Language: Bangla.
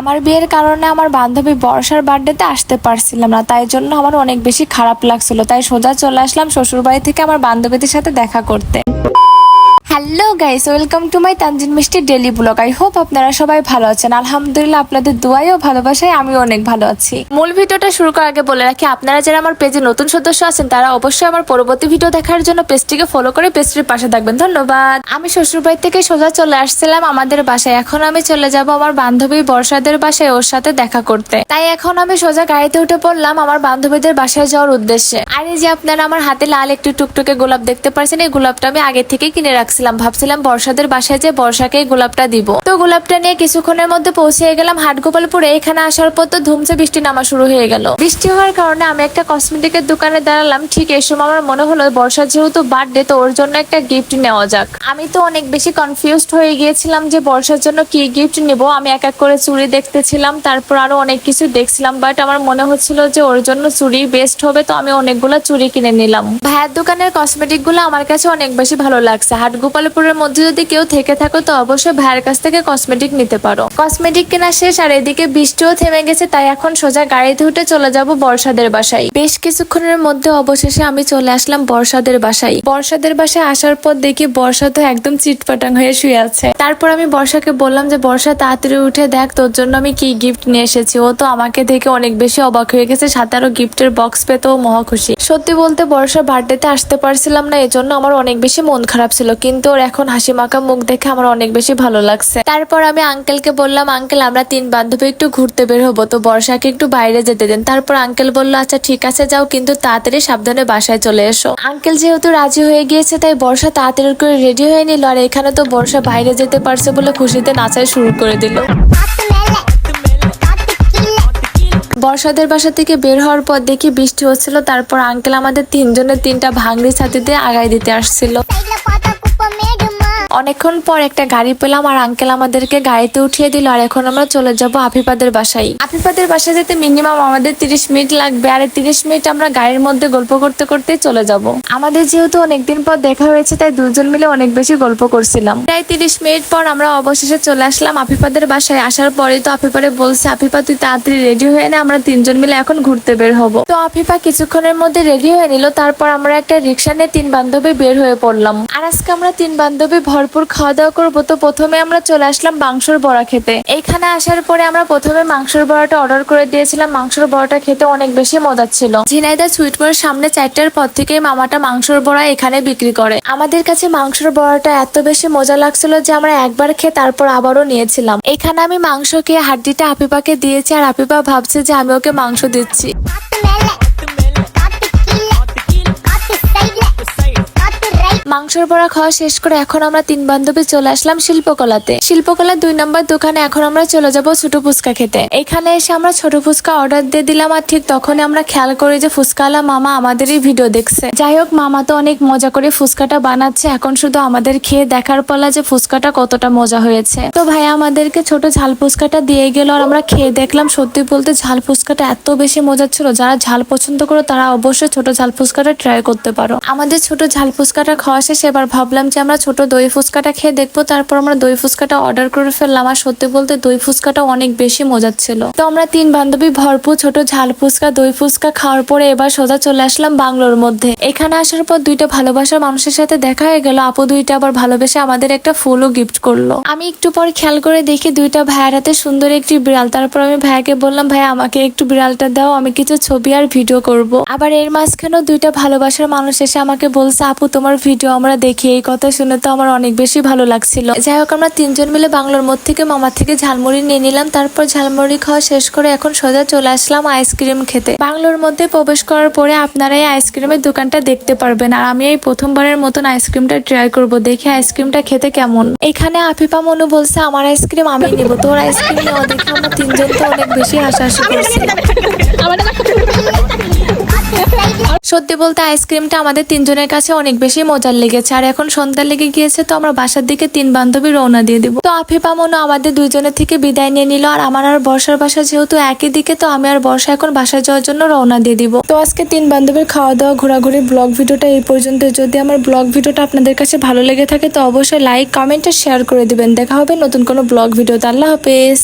আমার বিয়ের কারণে আমার বান্ধবী বর্ষার বার্থডেতে আসতে পারছিলাম না, তাই জন্য আমার অনেক বেশি খারাপ লাগছিল। তাই সোজা চলে আসলাম শ্বশুরবাড়ি থেকে আমার বান্ধবীদের সাথে দেখা করতে। Hello guys welcome to my Tanjin Mishti daily blog I hope আপনারা সবাই ভালো আছেন। আলহামদুলিল্লাহ, আপনাদের দোয়াই ও ভালোবাসায় আমি অনেক ভালো আছি। মূল ভিডিওটা শুরু করার আগে বলে রাখি, আপনারা যারা আমার পেজে নতুন সদস্য আছেন, তারা অবশ্যই আমার পরবর্তী ভিডিও দেখার জন্য পেজটিকে ফলো করে পেজটির পাশে থাকবেন। ধন্যবাদ। আমি শ্বশুর বাড়ি থেকে সোজা চলে আসছিলাম আমাদের বাসায়। এখন আমি চলে যাব আমার বান্ধবী বর্ষাদের বাসায় ওর সাথে দেখা করতে। তাই এখন আমি সোজা গাড়িতে উঠে পড়লাম আমার বান্ধবীদের বাসায় যাওয়ার উদ্দেশ্যে। আর এই যে আপনারা আমার হাতে লাল একটু টুকটুকে গোলাপ দেখতে পারছেন এই গোলাপটা আমি আগে থেকে কিনে রাখছিলাম। ভাবছিলাম বর্ষাদের বাসায় যে বর্ষাকে গোলাপটা দিব। তো গোলাপটা নিয়ে কিছুক্ষণের মধ্যে পৌঁছে গেলাম হাটগোপালপুরে। এখানে আসার পর তো ধুমছে, বৃষ্টি নামা শুরু হয়ে গেল। বৃষ্টি হওয়ার কারণে আমি একটা কসমেটিকের দোকানে দাঁড়ালাম। ঠিক এই সময় আমার মনে হলো বর্ষার যেহেতু বার্থডে, তো ওর জন্য একটা গিফট নেওয়া যাক। আমি তো অনেক বেশি কনফিউজড হয়ে গিয়েছিলাম যে বর্ষার জন্য কি গিফট নিব। আমি এক এক করে চুড়ি দেখতেছিলাম, তারপর আরও অনেক কিছু দেখছিলাম বাট আমার মনে হচ্ছিল যে ওর জন্য চুড়ি বেস্ট হবে, তো আমি অনেকগুলো চুড়ি কিনে নিলাম। ভাইয়ের দোকানের কসমেটিকগুলো আমার কাছে অনেক বেশি ভালো লাগছে। হাট গোপালপুরের মধ্যে যদি কেউ থেকে থাকো, তো অবশ্যই ভাইয়ের কাছ থেকে কসমেটিক নিতে পারো। কসমেটিক কেনা শেষ, আর এদিকে বৃষ্টিও থেমে গেছে, তাই এখন সোজা গাড়িতে উঠে চলে যাব বর্ষাদের বাসায়। বেশ কিছুক্ষণের মধ্যে অবশেষে আমি চলে আসলাম বর্ষাদের বাসায়। বর্ষাদের বাসায় আসার পর দেখি বর্ষা তো একদম চিটপাটাং হয়ে শুয়ে আছে। তারপর আমি বর্ষাকে বললাম যে, বর্ষা, তাড়াতাড়ি উঠে দেখ, তোর জন্য আমি কি গিফট নিয়ে এসেছি? ও তো আমাকে দেখে অনেক বেশি অবাক হয়ে গেছে, সাথে আরও গিফটের বক্স পেতেও মহা খুশি। সত্যি বলতে বর্ষা বার্থডেতে আসতে পারছিলাম না, এজন্য আমার অনেক বেশি মন খারাপ ছিল, কিন্তু ওর এখন হাসি মাখা মুখ দেখে আমার অনেক বেশি ভালো লাগছে। তারপর আমি আঙ্কেলকে বললাম, আঙ্কেল, আমরা তিন বান্ধবী একটু ঘুরতে বের হব, তো বর্ষাকে একটু বাইরে যেতে দেন। তারপর আঙ্কেল বলল আচ্ছা ঠিক আছে, যাও, কিন্তু তাড়াতাড়ি সাবধানে বাসায় চলে এসো। আঙ্কেল যেহেতু রাজি হয়ে গিয়েছে, তাই বর্ষা তাড়াতাড়ি করে রেডি হয়ে নিল, আর এখানে তো বর্ষা বাইরে যেতে পারছে বলে খুশিতে নাচাই শুরু করে দিল। বর্ষাদের বাসা থেকে বের হওয়ার পর দেখি বৃষ্টি হচ্ছিল, তারপর আঙ্কেল আমাদের তিনজনের তিনটা ভাঙড়ি ছাতিতে আগায় দিতে আসছিল। অনেকক্ষণ পর একটা গাড়ি পেলাম আর আঙ্কেল আমাদেরকে গাড়িতে উঠিয়ে দিল আর এখন আমরা চলে যাব আফিফাদের বাসায়। আফিফাদের বাসায় যেতে মিনিমাম আমাদের তিরিশ মিনিট লাগবে আর তিরিশ মিনিট আমরা গাড়ির মধ্যে গল্প করতে করতে চলে যাব। আমাদের যেহেতু অনেকদিন পর দেখা হয়েছে, তাই দুজন মিলে অনেক বেশি গল্প করছিলাম। প্রায় তিরিশ মিনিট পর আমরা অবশেষে চলে আসলাম আফিফাদের বাসায়। আসার পরে তো আফিফারে বলছে, আফিফা, তুই তাড়াতাড়ি রেডি হয়ে না, আমরা তিনজন মিলে এখন ঘুরতে বের হব। তো আফিফা কিছুক্ষণের মধ্যে রেডি হয়ে নিল, তারপর আমরা একটা রিক্সা নিয়ে তিন বান্ধবী বের হয়ে পড়লাম। আর আজকে আমরা তিন বান্ধবী ভরপুর খাওয়া দাওয়া করব। তো প্রথমে আমরা চলে আসলাম মাংসর বড়া খেতে। এইখানে আসার পরে আমরা প্রথমে মাংসর বড়াটা অর্ডার করে দিয়েছিলাম। মাংসর বড়াটা খেতে অনেক বেশি মজার ছিল। ঝিনাইদা সুইটমোড়ের সামনে চারটার পর থেকে মামাটা মাংসর বড়া এখানে বিক্রি করে। আমাদের কাছে মাংসর বড়াটা এত বেশি মজা লাগছিল যে আমরা একবার খেয়ে তারপর আবারও নিয়েছিলাম। এখানে আমি মাংস খেয়ে হাড্ডিটা আপিপাকে দিয়েছি আর আপিপা ভাবছে যে আমি ওকে মাংস দিচ্ছি। মাংসর বড়া খাওয়া শেষ করে এখন আমরা তিন বান্ধবী চলে আসলাম শিল্পকলাতে। শিল্পকলার দুই নম্বর দোকানে এখন আমরা চলে যাব ছোট ফুচকা খেতে। এখানে এসে আমরা ছোট ফুচকা অর্ডার দিয়ে দিলাম আর ঠিক তখনই আমরা খেয়াল করি যে ফুচকালা মামা আমাদেরই ভিডিও দেখছে। যাই হোক, মামা তো অনেক মজা করে ফুচকাটা বানাচ্ছে। এখন শুধু আমাদের খেয়ে দেখার পালা যে ফুচকাটা কতটা মজা হয়েছে। তো ভাই আমাদেরকে ছোট ঝাল ফুচকাটা দিয়ে গেল আর আমরা খেয়ে দেখলাম সত্যি বলতে ঝাল ফুচকাটা এত বেশি মজা ছিল। যারা ঝাল পছন্দ করো, তারা অবশ্যই ছোট ঝাল ফুচকাটা ট্রাই করতে পারো। আমাদের ছোট ঝাল ফুচকাটা খাওয়া শেষে এবার ভাবলাম যে আমরা ছোট দই ফুচকাটা খেয়ে দেখব। তারপর আমরা দই ফুচকাটা অর্ডার করে ফেললাম। আর সত্যি বলতে দই ফুচকাটা অনেক বেশি মজার ছিল। তো আমরা তিন বান্ধবী ভরপুর ছোট ঝাল ফুচকা, দই ফুচকা খাওয়ার পরে এবার সোজা চলে আসলাম বাংলোর মধ্যে। এখানে আসার পর দুইটা ভালোবাসার মানুষের সাথে দেখা হয়ে গেল। আপু দুইটা আবার ভালোবেসে আমাদের একটা ফুলও গিফট করল। আমি একটু পর খেয়াল করে দেখি দুইটা ভাইয়ের হাতে সুন্দর একটি বিড়াল। তারপর আমি ভাইয়াকে বললাম, ভাই, আমাকে একটু বিড়ালটা দাও, আমি কিছু ছবি আর ভিডিও করব। আবার এর মাঝখানেও দুইটা ভালোবাসার মানুষ এসে আমাকে বলছে, আপু, তোমার ভিডিও আমরা দেখি, এই কথা শুনে তো আমার অনেক বেশি ভালো লাগছিল। যাই হোক, আমরা তিনজন মিলে বাংলার মধ্যে থেকে মামা থেকে ঝালমুড়ি নিয়ে নিলাম। তারপর ঝালমুড়ি খাওয়া শেষ করে এখন সোজা চলে আসলাম আইসক্রিম খেতে। বাংলোর মধ্যে প্রবেশ করার পরে আপনারা এই আইসক্রিমের দোকানটা দেখতে পারবেন। আর আমি এই প্রথমবারের মতন আইসক্রিমটা ট্রাই করব। দেখি আইসক্রিমটা খেতে কেমন। এখানে আফিফা মনু বলছে, আমার আইসক্রিম আমি নিব। তোর আইসক্রিম নেওয়া দেখে আমরা তিনজন তো অনেক বেশি হাসাহাসি করছিলাম সত্যি বলতে আইসক্রিমটা আমাদের তিনজনের কাছে অনেক বেশি মজার লেগেছে। আর এখন সন্ধ্যা লেগে গিয়েছে তো আমরা বাসার দিকে তিন বান্ধবী রওনা দিয়ে দিব। তো আফিফা মনো আমাদের দুইজনের থেকে বিদায় নিয়ে নিল। আর আমার আর বর্ষার বাসা যেহেতু একই দিকে, তো আমি আর বর্ষা এখন বাসায় যাওয়ার জন্য রওনা দিয়ে দিব। তো আজকে তিন বান্ধবীর খাওয়া দাওয়া ঘোরাঘুরি ব্লগ ভিডিওটা এই পর্যন্ত। যদি আমার ব্লগ ভিডিওটা আপনাদের কাছে ভালো লেগে থাকে, তো অবশ্যই লাইক, কমেন্ট আর শেয়ার করে দিবেন। দেখা হবে নতুন কোনো ব্লগ ভিডিওতে। আল্লাহ হাফেজ।